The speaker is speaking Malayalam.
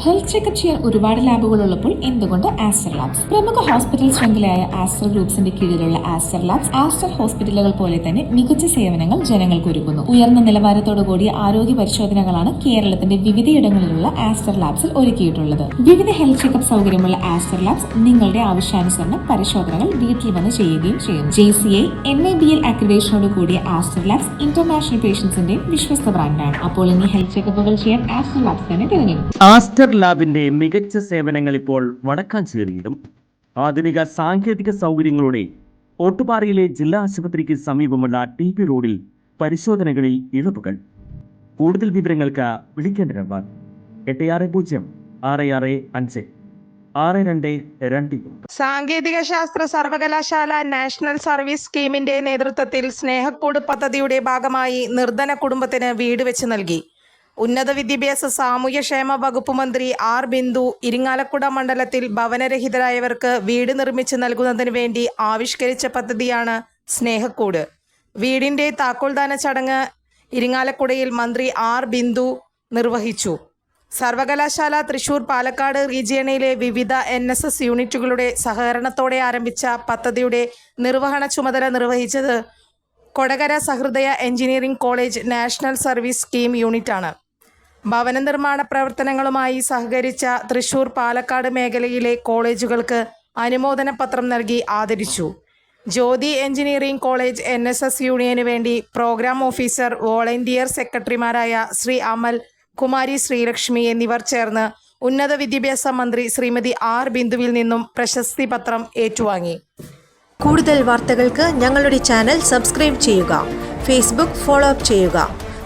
ഹെൽത്ത് ചെക്കപ്പ് ചെയ്യാൻ ഒരുപാട് ലാബുകൾ ഉള്ളപ്പോൾ എന്തുകൊണ്ട് ആസ്റ്റർ ലാബ്സ് പ്രമുഖ ഹോസ്പിറ്റൽ ശൃംഖലയായ ആസ്റ്റർ ഗ്രൂപ്പ്സിന്റെ കീഴിലുള്ള ആസ്റ്റർ ലാബ്സ് ആസ്റ്റർ ഹോസ്പിറ്റലുകൾ പോലെ തന്നെ മികച്ച സേവനങ്ങൾ ജനങ്ങൾക്ക് ഒരുക്കുന്നു. ഉയർന്ന നിലവാരത്തോടു കൂടിയ ആരോഗ്യ പരിശോധനകളാണ് കേരളത്തിന്റെ വിവിധയിടങ്ങളിലുള്ള ആസ്റ്റർ ലാബ്സിൽ ഒരുക്കിയിട്ടുള്ളത്. വിവിധ ഹെൽത്ത് ചെക്കപ്പ് സൗകര്യമുള്ള ആസ്റ്റർ ലാബ്സ് നിങ്ങളുടെ ആവശ്യാനുസരണം പരിശോധനകൾ വീട്ടിൽ വന്ന് ചെയ്യുകയും ചെയ്യും J C I N A B L അക്രിഡേഷനോട് കൂടിയ ആസ്റ്റർ ലാബ്സ് ഇന്റർനാഷണൽ പേഷ്യൻസിന്റെ വിശ്വസ്ത ബ്രാൻഡാണ് അപ്പോൾ ഇനി ഹെൽത്ത് ചെക്കപ്പുകൾ ചെയ്യാൻ ആസ്റ്റർ ലാബ്സ് തന്നെ തിരഞ്ഞെടുക്കും. ലാബിന്റെ മികച്ച സേവനങ്ങൾ ഇപ്പോൾ വടക്കാഞ്ചേരിയിലും. ആധുനിക സാങ്കേതിക സൗകര്യങ്ങളോടെ ഓട്ടുപാറയിലെ ജില്ലാ ആശുപത്രിക്ക് സമീപമുള്ള ടി പി റോഡിൽ പരിശോധനകളിൽ ഇളവുകൾ. കൂടുതൽ വിവരങ്ങൾക്ക് വിളിക്കേണ്ട നമ്പർ എട്ട് ആറ് പൂജ്യം ആറ് ആറ് അഞ്ച് ആറ് രണ്ട് രണ്ട് സാങ്കേതിക ശാസ്ത്ര സർവകലാശാല നാഷണൽ സർവീസ് സ്കീമിന്റെ നേതൃത്വത്തിൽ സ്നേഹക്കൂട് പദ്ധതിയുടെ ഭാഗമായി നിർധന കുടുംബത്തിന് വീട് വെച്ച് നൽകി. ഉന്നത വിദ്യാഭ്യാസ സാമൂഹ്യക്ഷേമ വകുപ്പ് മന്ത്രി ആർ ബിന്ദു ഇരിങ്ങാലക്കുട മണ്ഡലത്തിൽ ഭവനരഹിതരായവർക്ക് വീട് നിർമ്മിച്ച് നൽകുന്നതിന് വേണ്ടി ആവിഷ്കരിച്ച പദ്ധതിയാണ് സ്നേഹക്കൂട്. വീടിന്റെ താക്കോൽദാന ചടങ്ങ് ഇരിങ്ങാലക്കുടയിൽ മന്ത്രി ആർ ബിന്ദു നിർവഹിച്ചു. സർവകലാശാല തൃശൂർ പാലക്കാട് റീജിയണിലെ വിവിധ എൻ എസ് എസ് യൂണിറ്റുകളുടെ സഹകരണത്തോടെ ആരംഭിച്ച പദ്ധതിയുടെ നിർവഹണ ചുമതല നിർവഹിച്ചത് Kodakara Sahrudaya engineering college national service scheme യൂണിറ്റാണ്. ഭവന നിർമ്മാണ പ്രവർത്തനങ്ങളുമായി സഹകരിച്ച തൃശൂർ പാലക്കാട് മേഖലയിലെ കോളേജുകൾക്ക് അനുമോദന പത്രം നൽകി ആദരിച്ചു. Jyothi engineering college N S S യൂണിയന് വേണ്ടി പ്രോഗ്രാം ഓഫീസർ വോളണ്ടിയർ സെക്രട്ടറിമാരായ ശ്രീ അമൽ കുമാരി ശ്രീലക്ഷ്മി എന്നിവർ ചേർന്ന് ഉന്നത വിദ്യാഭ്യാസ മന്ത്രി ശ്രീമതി ആർ ബിന്ദുവിൽ നിന്നും പ്രശസ്തി പത്രം ഏറ്റുവാങ്ങി. കൂടുതൽ വാർത്തകൾക്ക് ഞങ്ങളുടെ ചാനൽ സബ്സ്ക്രൈബ് ചെയ്യുക ഫേസ്ബുക്ക് ഫോളോ അപ്പ് ചെയ്യുക.